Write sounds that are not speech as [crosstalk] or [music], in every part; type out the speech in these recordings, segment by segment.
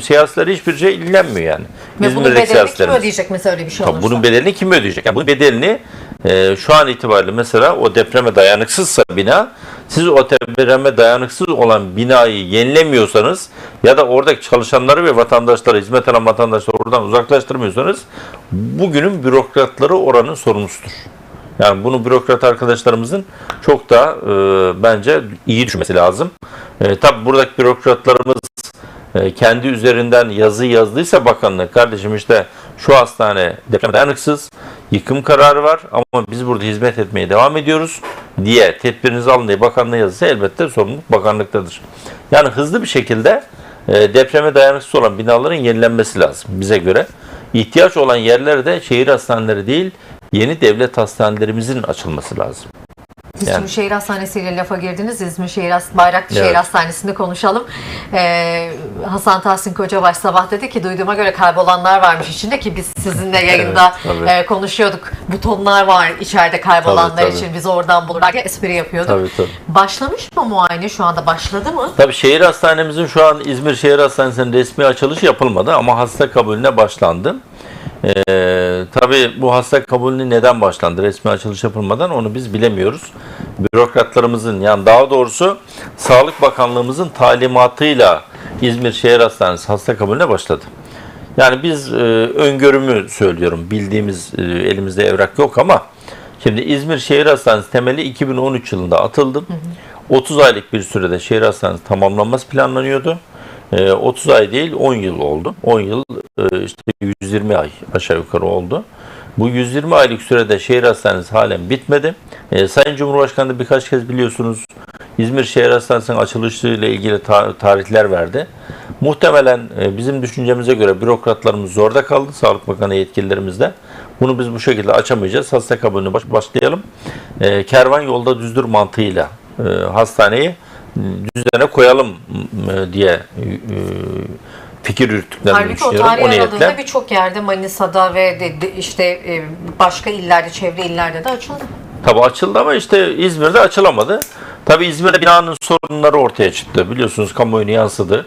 Siyasiler hiçbir şey ilgilenmiyor yani. Ve bunun İzmir'deki bedelini kim siyasetlerimiz. ödeyecek mesela öyle bir şey Tabii olursa? bunun bedelini kim ödeyecek? Yani bunun bedelini e, şu an itibariyle mesela o depreme dayanıksızsa bina siz o depreme dayanıksız olan binayı yenilemiyorsanız ya da oradaki çalışanları ve vatandaşları, hizmet alan vatandaşları oradan uzaklaştırmıyorsanız bugünün bürokratları oranın sorumlusudur. Yani bunu bürokrat arkadaşlarımızın çok da e, bence iyi düşünmesi lazım. E, tabii buradaki bürokratlarımız kendi üzerinden yazı yazdıysa bakanlık kardeşim işte şu hastane deprem dayanıksız yıkım kararı var ama biz burada hizmet etmeye devam ediyoruz diye tedbirinizi alın diye bakanlığa yazısı elbette sorumluluk bakanlıktadır. Yani hızlı bir şekilde e, depreme dayanıksız olan binaların yenilenmesi lazım bize göre. İhtiyaç olan yerlerde şehir hastaneleri değil yeni devlet hastanelerimizin açılması lazım. İzmir Yani. Şehir Hastanesi ile lafa girdiniz. İzmir Şehir Hast- Bayraklı Şehir Evet. Hastanesi'nde konuşalım. Ee, Hasan Tahsin Kocabaş sabah dedi ki duyduğuma göre kaybolanlar varmış içinde ki biz sizinle yayında tabii. e, konuşuyorduk. Butonlar var içeride kaybolanlar Tabii, tabii. için biz oradan bulurlar diye espri yapıyorduk. Tabii, tabii. Başlamış mı muayene şu anda başladı mı? Tabii şehir hastanemizin şu an İzmir Şehir Hastanesi'nin resmi açılışı yapılmadı ama hasta kabulüne başlandı. Ee, tabii bu hasta kabulü neden başlandı? Resmi açılış yapılmadan onu biz bilemiyoruz. Bürokratlarımızın yani daha doğrusu Sağlık Bakanlığımızın talimatıyla İzmir Şehir Hastanesi hasta kabulüne başladı. Yani biz e, öngörümü söylüyorum. Bildiğimiz e, elimizde evrak yok ama şimdi İzmir Şehir Hastanesi temeli 2013 yılında atıldı. 30 aylık bir sürede şehir hastanesi tamamlanması planlanıyordu. E, 30 ay değil 10 yıl oldu. 10 yıl işte 120 ay aşağı yukarı oldu. Bu 120 aylık sürede şehir hastanesi halen bitmedi. E, Sayın Cumhurbaşkanı da birkaç kez biliyorsunuz İzmir Şehir Hastanesi'nin açılışı ile ilgili ta- tarihler verdi. Muhtemelen e, bizim düşüncemize göre bürokratlarımız zorda kaldı. Sağlık Bakanı yetkililerimiz de. Bunu biz bu şekilde açamayacağız. Hasta kabulüne baş- başlayalım. E, kervan yolda düzdür mantığıyla e, hastaneyi düzene koyalım e, diye e, fikir yürüttüklerini Halbuki düşünüyorum. tarih O aralığında niyetle. birçok yerde Manisa'da ve de- de- işte e, başka illerde, çevre illerde de açıldı. Tabi açıldı ama işte İzmir'de açılamadı. Tabi İzmir'de binanın sorunları ortaya çıktı. Biliyorsunuz kamuoyuna yansıdı.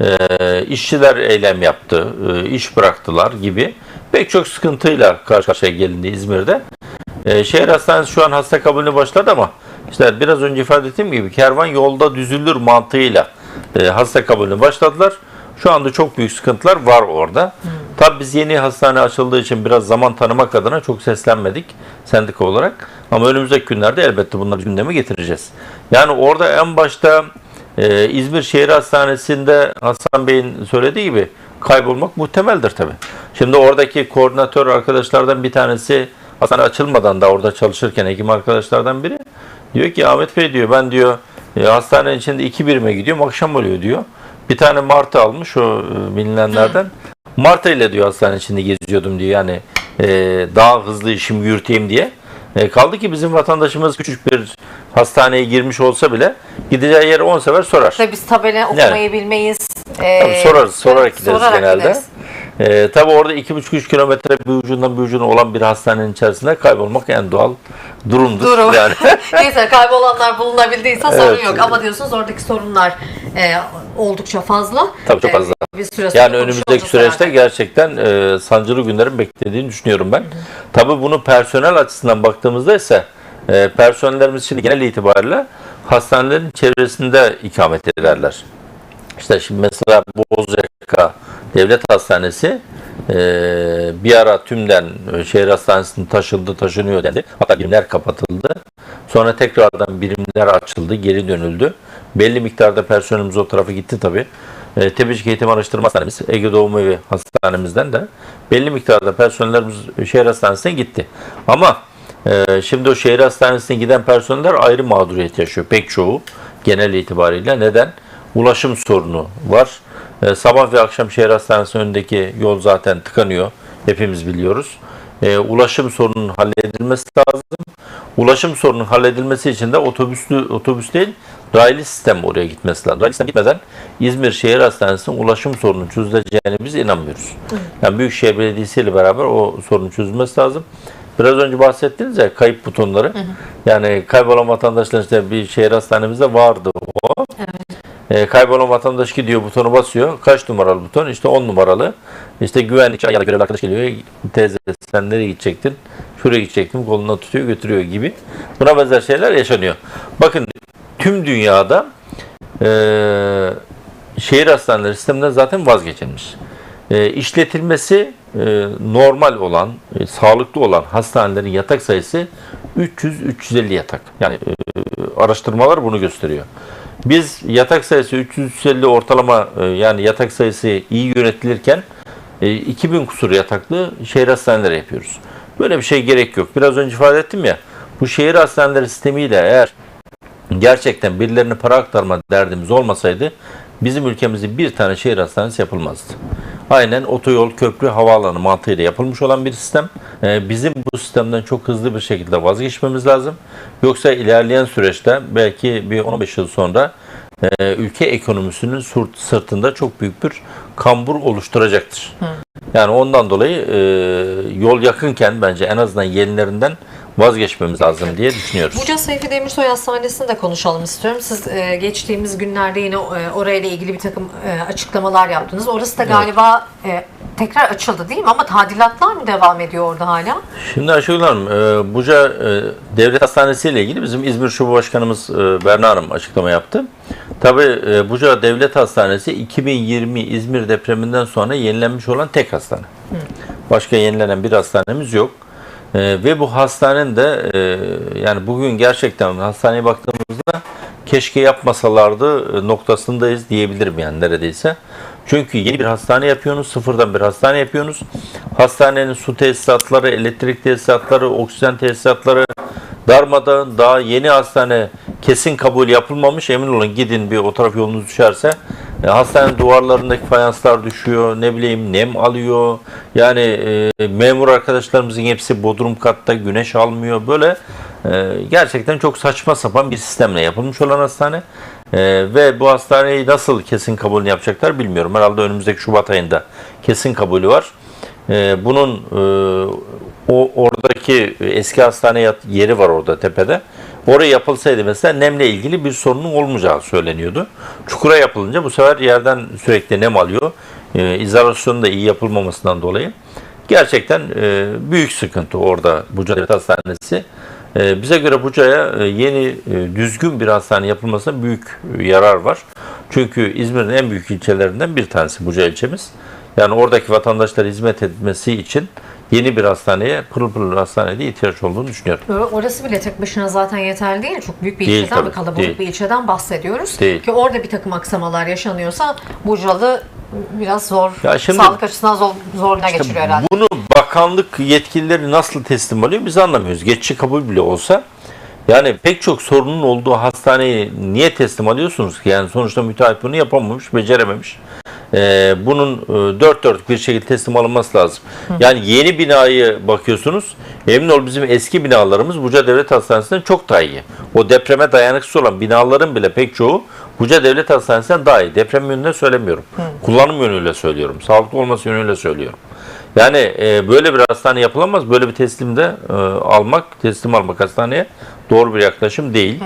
Ee, işçiler eylem yaptı, e, iş bıraktılar gibi. Pek çok sıkıntıyla karşı karşıya gelindi İzmir'de. Ee, şehir hastanesi şu an hasta kabulüne başladı ama işte biraz önce ifade ettiğim gibi kervan yolda düzülür mantığıyla e, hasta kabulüne başladılar. Şu anda çok büyük sıkıntılar var orada. Tabii biz yeni hastane açıldığı için biraz zaman tanımak adına çok seslenmedik sendika olarak. Ama önümüzdeki günlerde elbette bunları gündeme getireceğiz. Yani orada en başta e, İzmir Şehir Hastanesi'nde Hasan Bey'in söylediği gibi kaybolmak muhtemeldir tabii. Şimdi oradaki koordinatör arkadaşlardan bir tanesi hastane açılmadan da orada çalışırken hekim arkadaşlardan biri diyor ki Ahmet Bey diyor ben diyor e, hastanenin içinde iki birime gidiyorum akşam oluyor diyor. Bir tane martı almış o e, bilinenlerden. Martı ile diyor hastane içinde geziyordum diyor yani e, daha hızlı işimi yürüteyim diye. E, kaldı ki bizim vatandaşımız küçük bir hastaneye girmiş olsa bile gideceği yere 10 sefer sorar. Tabii biz tabela okumayı bilmeyiz. Ee, Tabii sorarız, sorarak evet, gideriz sorarak genelde. gideriz. E, tabii orada 2,5-3 kilometre bir ucundan bir ucuna olan bir hastanenin içerisinde kaybolmak en doğal durumdur. Durum. [laughs] Yani. [laughs] Neyse kaybolanlar bulunabildiyse sorun Evet. yok. Ama diyorsunuz oradaki sorunlar e, oldukça fazla. Tabii çok E, fazla. bir süre sonra Yani önümüzdeki süreçte herhalde. gerçekten e, sancılı günlerin beklediğini düşünüyorum ben. Tabii bunu personel açısından baktığımızda ise e, personellerimiz şimdi genel itibariyle hastanelerin çevresinde ikamet ederler. İşte şimdi mesela Bozcaada Devlet Hastanesi e, bir ara tümden e, şehir hastanesinin taşıldı taşınıyor dedi. Hatta birimler kapatıldı. Sonra tekrardan birimler açıldı, geri dönüldü. Belli miktarda personelimiz o tarafa gitti tabii. E, Tebrik Eğitim Araştırma Hastanemiz, Ege Doğum Evi Hastanemizden de belli miktarda personellerimiz şehir hastanesine gitti. Ama e, şimdi o şehir hastanesine giden personeller ayrı mağduriyet yaşıyor pek çoğu genel itibariyle. Neden? Ulaşım sorunu var. E, sabah ve akşam şehir hastanesinin önündeki yol zaten tıkanıyor. Hepimiz biliyoruz. E, ulaşım sorununun halledilmesi lazım. Ulaşım sorununun halledilmesi için de otobüslü otobüs değil, raylı sistem oraya gitmesi lazım. Raylı sistem gitmeden İzmir Şehir Hastanesi'nin ulaşım sorununun çözüleceğine biz inanmıyoruz. Yani Büyükşehir Belediyesi ile beraber o sorunun çözülmesi lazım. Biraz önce bahsettiniz ya kayıp butonları. Yani kaybolan vatandaşlar işte bir şehir hastanemizde vardı. E, kaybolan vatandaş gidiyor butonu basıyor. Kaç numaralı buton? İşte 10 numaralı. İşte güvenlik ya da görevli arkadaş geliyor. Teyze sen nereye gidecektin? Şuraya gidecektim. Kolundan tutuyor götürüyor gibi. Buna benzer şeyler yaşanıyor. Bakın tüm dünyada e, şehir hastaneleri sisteminden zaten vazgeçilmiş. E, işletilmesi e, normal olan, e, sağlıklı olan hastanelerin yatak sayısı 300-350 yatak. Yani e, araştırmalar bunu gösteriyor. Biz yatak sayısı 350 ortalama e, yani yatak sayısı iyi yönetilirken e, 2000 kusur yataklı şehir hastaneleri yapıyoruz. Böyle bir şey gerek yok. Biraz önce ifade ettim ya bu şehir hastaneleri sistemiyle eğer gerçekten birilerine para aktarma derdimiz olmasaydı bizim ülkemizde bir tane şehir hastanesi yapılmazdı. Aynen otoyol, köprü, havaalanı mantığıyla yapılmış olan bir sistem. Ee, bizim bu sistemden çok hızlı bir şekilde vazgeçmemiz lazım. Yoksa ilerleyen süreçte belki bir 15 yıl sonra e, ülke ekonomisinin sırtında çok büyük bir kambur oluşturacaktır. Yani ondan dolayı e, yol yakınken bence en azından yenilerinden vazgeçmemiz lazım diye düşünüyoruz. Buca Seyfi Demirsoy Hastanesi'ni de konuşalım istiyorum. Siz e, geçtiğimiz günlerde yine e, orayla ilgili bir takım e, açıklamalar yaptınız. Orası da galiba e, tekrar açıldı değil mi? Ama tadilatlar mı devam ediyor orada hala? Şimdi Ayşegül Hanım, e, Buca e, Devlet Hastanesi ile ilgili bizim İzmir Şube Başkanımız e, Berna Hanım açıklama yaptı. Tabii e, Buca Devlet Hastanesi 2020 İzmir depreminden sonra yenilenmiş olan tek hastane. Başka yenilenen bir hastanemiz yok. E, ve bu hastanenin de e, yani bugün gerçekten hastaneye baktığımızda keşke yapmasalardı e, noktasındayız diyebilirim yani neredeyse. Çünkü yeni bir hastane yapıyorsunuz, sıfırdan bir hastane yapıyorsunuz. Hastanenin su tesisatları, elektrik tesisatları, oksijen tesisatları darmadan daha yeni hastane kesin kabul yapılmamış. Emin olun gidin bir o taraf yolunuz düşerse e, hastanenin duvarlarındaki fayanslar düşüyor, ne bileyim nem alıyor. Yani e, memur arkadaşlarımızın hepsi bodrum katta güneş almıyor. Böyle e, gerçekten çok saçma sapan bir sistemle yapılmış olan hastane. E, ve bu hastaneyi nasıl kesin kabulünü yapacaklar bilmiyorum. Herhalde önümüzdeki Şubat ayında kesin kabulü var. E, bunun e, o oradaki eski hastane yeri var orada tepede. Oraya yapılsaydı mesela nemle ilgili bir sorunun olmayacağı söyleniyordu. Çukura yapılınca bu sefer yerden sürekli nem alıyor. E, izolasyonun da iyi yapılmamasından dolayı. Gerçekten e, büyük sıkıntı orada Buca Devlet Hastanesi. E, bize göre Buca'ya e, yeni e, düzgün bir hastane yapılmasına büyük e, yarar var. Çünkü İzmir'in en büyük ilçelerinden bir tanesi Buca ilçemiz. Yani oradaki vatandaşlara hizmet etmesi için yeni bir hastaneye, pırıl pırıl hastanede ihtiyaç olduğunu düşünüyorum. Orası bile tek başına zaten yeterli değil. Çok büyük bir Değil ilçeden tabii, kalabalık değil. bir ilçeden bahsediyoruz. Değil. Ki orada bir takım aksamalar yaşanıyorsa Bucalı biraz zor, Ya şimdi- sağlık açısından zor, zoruna geçiriyor herhalde. Bunu bakanlık yetkilileri nasıl teslim alıyor biz anlamıyoruz. Geçici kabul bile olsa yani pek çok sorunun olduğu hastaneyi niye teslim alıyorsunuz ki? Yani sonuçta müteahhit bunu yapamamış, becerememiş. Ee, bunun e, dört dörtlük bir şekilde teslim alınması lazım. Yani yeni binayı bakıyorsunuz. Emin ol bizim eski binalarımız Buca Devlet Hastanesi'nden çok daha iyi. O depreme dayanıksız olan binaların bile pek çoğu Buca Devlet Hastanesi'nden daha iyi. Deprem yönünden söylemiyorum. Kullanım yönüyle söylüyorum. Sağlıklı olması yönüyle söylüyorum. Yani e, böyle bir hastane yapılamaz. Böyle bir teslim de e, almak, teslim almak hastaneye doğru bir yaklaşım değil.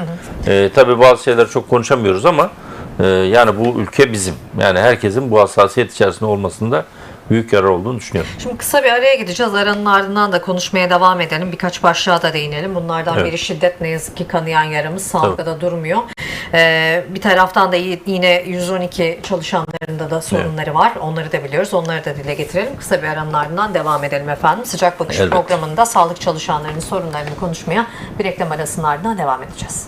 E, tabii bazı şeyler çok konuşamıyoruz ama e, yani bu ülke bizim. Yani herkesin bu hassasiyet içerisinde olmasında büyük yarar olduğunu düşünüyorum. Şimdi kısa bir araya gideceğiz. Aranın ardından da konuşmaya devam edelim. Birkaç başlığa da değinelim. Bunlardan Evet. biri şiddet ne yazık ki kanayan yaramız. Sağlıkta da durmuyor. Ee, bir taraftan da yine 112 çalışanlarında da sorunları var. Onları da biliyoruz. Onları da dile getirelim. Kısa bir aranın ardından devam edelim efendim. Sıcak Bakış Elbette. programında sağlık çalışanlarının sorunlarını konuşmaya bir reklam arasının ardından devam edeceğiz.